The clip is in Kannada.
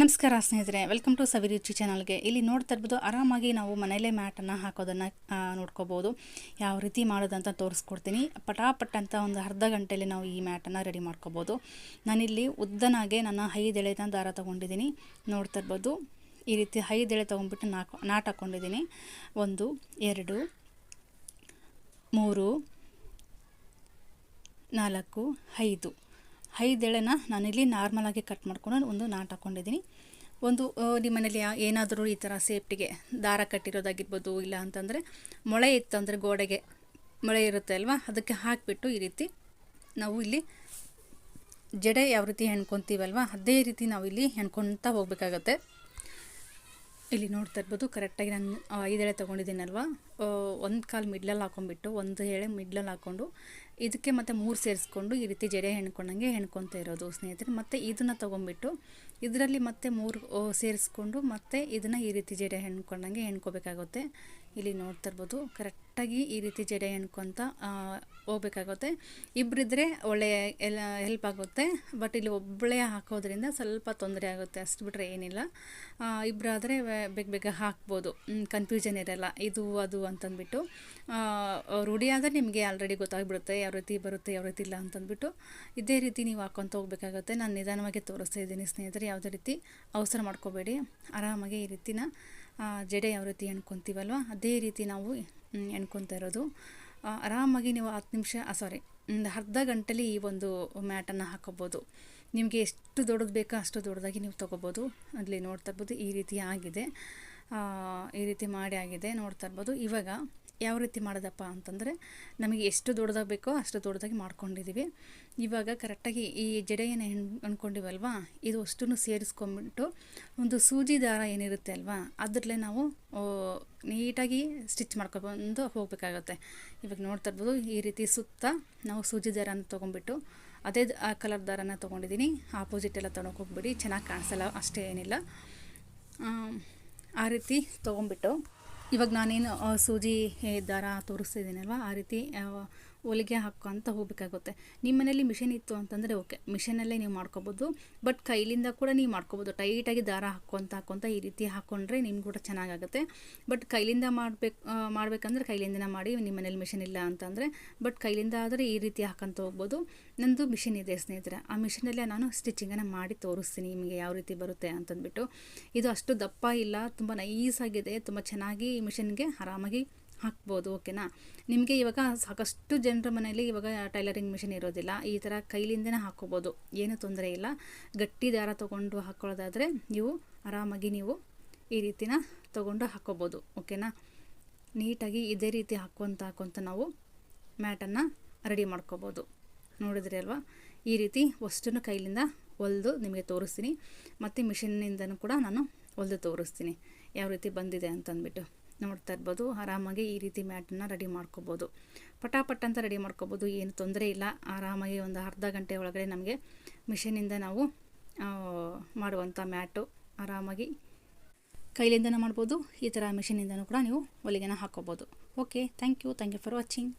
ನಮಸ್ಕಾರ ಸ್ನೇಹಿತರೆ ವೆಲ್ಕಮ್ ಟು ಸವಿರುಚಿ ಚಾನಲ್ಗೆ ಇಲ್ಲಿ ನೋಡ್ತಾ ಇರ್ಬೋದು, ಆರಾಮಾಗಿ ನಾವು ಮನೆಯಲ್ಲೇ ಮ್ಯಾಟನ್ನು ಹಾಕೋದನ್ನು ನೋಡ್ಕೋಬೋದು. ಯಾವ ರೀತಿ ಮಾಡೋದಂತ ತೋರಿಸ್ಕೊಡ್ತೀನಿ. ಪಟಾಪಟ್ ಅಂತ ಒಂದು ಅರ್ಧ ಗಂಟೆಯಲ್ಲಿ ನಾವು ಈ ಮ್ಯಾಟನ್ನು ರೆಡಿ ಮಾಡ್ಕೋಬೋದು. ನಾನಿಲ್ಲಿ ಉದ್ದನಾಗೆ ನನ್ನ ಐದೆಳೆನ ದಾರ ತೊಗೊಂಡಿದ್ದೀನಿ. ನೋಡ್ತಾ ಇರ್ಬೋದು, ಈ ರೀತಿ ಹೈದೆಳೆ ತೊಗೊಂಡ್ಬಿಟ್ಟು ನಾಲ್ಕು ನಾಟ್ ಹಾಕ್ಕೊಂಡಿದ್ದೀನಿ ಒಂದು, ಎರಡು, ಮೂರು, ನಾಲ್ಕು, ಐದು. ಐದೆಳೆನ ನಾನಿಲ್ಲಿ ನಾರ್ಮಲಾಗಿ ಕಟ್ ಮಾಡ್ಕೊಂಡು ಒಂದು ನಾಟ್ ಹಾಕ್ಕೊಂಡಿದ್ದೀನಿ ಒಂದು ನಿಮ್ಮ ಮನೇಲಿ ಏನಾದರೂ ಈ ಥರ ಸೇಫ್ಟಿಗೆ ದಾರ ಕಟ್ಟಿರೋದಾಗಿರ್ಬೋದು, ಇಲ್ಲ ಅಂತಂದರೆ ಮೊಳೆ ಇತ್ತು ಅಂದರೆ ಗೋಡೆಗೆ ಮೊಳೆ ಇರುತ್ತೆ ಅಲ್ವಾ? ಅದಕ್ಕೆ ಹಾಕಿಬಿಟ್ಟು ಈ ರೀತಿ ನಾವು ಇಲ್ಲಿ ಜಡೆ ಯಾವ ರೀತಿ ಹೆಣ್ಕೊತೀವಲ್ವ, ಅದೇ ರೀತಿ ನಾವು ಇಲ್ಲಿ ಹೆಣ್ಕೊತಾ ಹೋಗ್ಬೇಕಾಗತ್ತೆ. ಇಲ್ಲಿ ನೋಡ್ತಾ ಇರ್ಬೋದು ಕರೆಕ್ಟಾಗಿ ನಾನು ಐದೇಳೆ ತೊಗೊಂಡಿದ್ದೀನಲ್ವ? ಒಂದು ಕಾಲು ಮಿಡ್ಲಲ್ಲಿ ಹಾಕೊಂಡ್ಬಿಟ್ಟು, ಒಂದು ಎಳೆ ಮಿಡ್ಲಲ್ಲಿ ಹಾಕ್ಕೊಂಡು ಇದಕ್ಕೆ ಮತ್ತು ಮೂರು ಸೇರಿಸ್ಕೊಂಡು ಈ ರೀತಿ ಜಡೆ ಹೆಣ್ಕೊಂಡಂಗೆ ಹೆಣ್ಕೊತ ಇರೋದು ಸ್ನೇಹಿತರೆ. ಮತ್ತು ಇದನ್ನು ತೊಗೊಂಡ್ಬಿಟ್ಟು, ಇದರಲ್ಲಿ ಮತ್ತೆ ಮೂರು ಸೇರಿಸ್ಕೊಂಡು ಮತ್ತೆ ಇದನ್ನು ಈ ರೀತಿ ಜಡೆ ಹೆಣ್ಕೊಂಡಂಗೆ ಹೆಣ್ಕೋಬೇಕಾಗುತ್ತೆ. ಇಲ್ಲಿ ನೋಡ್ತಾ ಇರ್ಬೋದು ಕರೆಕ್ಟಾಗಿ ಈ ರೀತಿ ಜಡೆ ಹೆಣ್ಕೊತ ಹೋಗ್ಬೇಕಾಗುತ್ತೆ. ಇಬ್ಬರಿದ್ರೆ ಒಳ್ಳೆಯ ಎಲ್ಲ ಹೆಲ್ಪ್ ಆಗುತ್ತೆ. ಬಟ್ ಇಲ್ಲಿ ಒಬ್ಬಳೇ ಹಾಕೋದ್ರಿಂದ ಸ್ವಲ್ಪ ತೊಂದರೆ ಆಗುತ್ತೆ. ಅಷ್ಟು ಬಿಟ್ಟರೆ ಏನಿಲ್ಲ. ಇಬ್ಬರಾದರೆ ಬೇಗ ಬೇಗ ಹಾಕ್ಬೋದು. ಕನ್ಫ್ಯೂಷನ್ ಇರಲ್ಲ. ಇದು, ಅದು ಅಂತಂದ್ಬಿಟ್ಟು. ರೂಢಿ ಆದರೆ ನಿಮಗೆ ಆಲ್ರೆಡಿ ಗೊತ್ತಾಗ್ಬಿಡುತ್ತೆ. ಯಾವ ರೀತಿ ಬರುತ್ತೆ, ಯಾವ ರೀತಿ ಇಲ್ಲ ಅಂತಂದ್ಬಿಟ್ಟು. ಇದೇ ರೀತಿ ನೀವು ಹಾಕ್ಕೊತ ಹೋಗ್ಬೇಕಾಗುತ್ತೆ. ನಾನು ನಿಧಾನವಾಗಿ ತೋರಿಸ್ತಾ ಇದ್ದೀನಿ ಸ್ನೇಹಿತರೆ. ಯಾವುದೇ ರೀತಿ ಅವಸರ ಮಾಡ್ಕೋಬೇಡಿ. ಆರಾಮಾಗಿ ಈ ರೀತಿನ ಜಡೆ ಯಾವ ರೀತಿ ಎಣ್ಕೊತೀವಲ್ವ ಅದೇ ರೀತಿ ನಾವು ಎಣ್ಕೊತಾ ಇರೋದು. ಆರಾಮಾಗಿ ನೀವು ಹತ್ತು ನಿಮಿಷ ಸಾರಿ ಒಂದು ಅರ್ಧ ಗಂಟೆಲಿ ಈ ಒಂದು ಮ್ಯಾಟನ್ನು ಹಾಕೋಬೋದು. ನಿಮಗೆ ಎಷ್ಟು ದೊಡ್ಡದು ಬೇಕೋ ಅಷ್ಟು ದೊಡ್ಡದಾಗಿ ನೀವು ತೊಗೋಬೋದು. ಅಲ್ಲಿ ನೋಡ್ತಾ ಇರ್ಬೋದು, ಈ ರೀತಿ ಆಗಿದೆ. ಈ ರೀತಿ ಮಾಡಿ ಆಗಿದೆ, ನೋಡ್ತಾ ಇರ್ಬೋದು. ಇವಾಗ ಯಾವ ರೀತಿ ಮಾಡೋದಪ್ಪ ಅಂತಂದರೆ, ನಮಗೆ ಎಷ್ಟು ದೊಡ್ಡದಾಗಿ ಬೇಕೋ ಅಷ್ಟು ದೊಡ್ಡದಾಗಿ ಮಾಡ್ಕೊಂಡಿದ್ದೀವಿ ಇವಾಗ ಕರೆಕ್ಟಾಗಿ ಈ ಜಡೆಯನ್ನು ಹೆಣ್ ಅಂದ್ಕೊಂಡಿವಲ್ವಾ ಇದು ಅಷ್ಟೂ ಸೇರಿಸ್ಕೊಂಡ್ಬಿಟ್ಟು ಒಂದು ಸೂಜಿ ದಾರ ಏನಿರುತ್ತೆ ಅಲ್ವಾ, ಅದರಲ್ಲೇ ನಾವು ನೀಟಾಗಿ ಸ್ಟಿಚ್ ಮಾಡ್ಕೊಬಂದು ಹೋಗಬೇಕಾಗುತ್ತೆ. ಇವಾಗ ನೋಡ್ತಾ ಇರ್ಬೋದು, ಈ ರೀತಿ ಸುತ್ತ ನಾವು ಸೂಜಿ ದಾರನ ತೊಗೊಂಡ್ಬಿಟ್ಟು, ಅದೇ ಆ ಕಲರ್ ದಾರನ ತೊಗೊಂಡಿದ್ದೀನಿ. ಆಪೋಸಿಟ್ ಎಲ್ಲ ತೊಗೊಂಡು ಹೋಗ್ಬಿಡಿ, ಚೆನ್ನಾಗಿ ಕಾಣಿಸಲ್ಲ, ಅಷ್ಟೇ ಏನಿಲ್ಲ. ಆ ರೀತಿ ತೊಗೊಂಬಿಟ್ಟು ಇವಾಗ ನಾನೇನು ಸೂಜಿ ದಾರ ತೋರಿಸ್ತಿದ್ದೀನಲ್ವ? ಆ ರೀತಿ ಹೊಲಿಗೆ ಹಾಕ್ಕೊಂತ ಹೋಗಬೇಕಾಗುತ್ತೆ. ನಿಮ್ಮ ಮನೇಲಿ ಮಿಷಿನ್ ಇತ್ತು ಅಂತಂದರೆ ಓಕೆ. ಮಿಷಿನಲ್ಲೇ ನೀವು ಮಾಡ್ಕೊಬೋದು. ಬಟ್ ಕೈಲಿಂದ ಕೂಡ ನೀವು ಮಾಡ್ಕೊಬೋದು. ಟೈಟಾಗಿ ದಾರ ಹಾಕ್ಕೊಂತ ಹಾಕ್ಕೊಂತ ಈ ರೀತಿ ಹಾಕ್ಕೊಂಡ್ರೆ ನಿಮ್ಗೆ ಕೂಡ ಚೆನ್ನಾಗಾಗುತ್ತೆ. ಬಟ್ ಕೈಲಿಂದ ಮಾಡಬೇಕು ಮಾಡಬೇಕಂದ್ರೆ ಕೈಲಿಂದನೇ ಮಾಡಿ ನಿಮ್ಮ ಮನೇಲಿ ಮಿಷಿನ್ ಇಲ್ಲ ಅಂತಂದರೆ. ಬಟ್ ಕೈಲಿಂದ ಆದರೆ ಈ ರೀತಿ ಹಾಕೊಂತ ಹೋಗ್ಬೋದು. ನಂದು ಮಿಷಿನ್ ಇದೆ ಸ್ನೇಹಿತರೆ. ಆ ಮಿಷಿನಲ್ಲೇ ನಾನು ಸ್ಟಿಚಿಂಗನ್ನು ಮಾಡಿ ತೋರಿಸ್ತೀನಿ ನಿಮಗೆ ಯಾವ ರೀತಿ ಬರುತ್ತೆ ಅಂತಂದ್ಬಿಟ್ಟು. ಇದು ಅಷ್ಟು ದಪ್ಪ ಇಲ್ಲ. ತುಂಬ ನೈಸಾಗಿದೆ. ತುಂಬ ಚೆನ್ನಾಗಿ ಈ ಮಿಷಿನ್ಗೆ ಆರಾಮಾಗಿ ಹಾಕ್ಬೋದು, ಓಕೆನಾ? ನಿಮಗೆ ಇವಾಗ ಸಾಕಷ್ಟು ಜನರ ಮನೆಯಲ್ಲಿ ಇವಾಗ ಟೈಲರಿಂಗ್ ಮಿಷಿನ್ ಇರೋದಿಲ್ಲ. ಈ ಥರ ಕೈಲಿಂದನೇ ಹಾಕ್ಕೋಬೋದು ಏನೂ ತೊಂದರೆ ಇಲ್ಲ. ಗಟ್ಟಿ ದಾರ ತೊಗೊಂಡು ಹಾಕ್ಕೊಳ್ಳೋದಾದರೆ ನೀವು ಆರಾಮಾಗಿ ನೀವು ಈ ರೀತಿನ ತೊಗೊಂಡು ಹಾಕ್ಕೋಬೋದು ಓಕೆನಾ? ನೀಟಾಗಿ ಇದೇ ರೀತಿ ಹಾಕ್ಕೊತ ಹಾಕ್ಕೊತ ನಾವು ಮ್ಯಾಟನ್ನು ರೆಡಿ ಮಾಡ್ಕೋಬೋದು. ನೋಡಿದ್ರಿ ಅಲ್ವಾ? ಈ ರೀತಿ ಅಷ್ಟನ್ನು ಕೈಲಿಂದ ಹೊಲಿದು ನಿಮಗೆ ತೋರಿಸ್ತೀನಿ. ಮತ್ತು ಮಿಷಿನ್ನಿಂದನೂ ಕೂಡ ನಾನು ಹೊಲಿದು ತೋರಿಸ್ತೀನಿ. ಯಾವ ರೀತಿ ಬಂದಿದೆ ಅಂತಂದ್ಬಿಟ್ಟು. ನೋಡ್ತಾ ಇರ್ಬೋದು. ಆರಾಮಾಗಿ ಈ ರೀತಿ ಮ್ಯಾಟನ್ನು ರೆಡಿ ಮಾಡ್ಕೋಬೋದು. ಪಟಾಪಟ್ ಅಂತ ರೆಡಿ ಮಾಡ್ಕೋಬೋದು. ಏನು ತೊಂದರೆ ಇಲ್ಲ. ಆರಾಮಾಗಿ ಒಂದು ಅರ್ಧ ಗಂಟೆ ಒಳಗಡೆ ನಮಗೆ ಮಿಷಿನಿಂದ ನಾವು ಮಾಡುವಂಥ ಮ್ಯಾಟು ಆರಾಮಾಗಿ ಕೈಲಿಂದನೂ ಮಾಡ್ಬೋದು. ಈ ಥರ ಮಿಷಿನಿಂದನೂ ಕೂಡ ನೀವು ಹೊಲಿಗೆನ ಹಾಕ್ಕೋಬೋದು okay thank you thank you for watching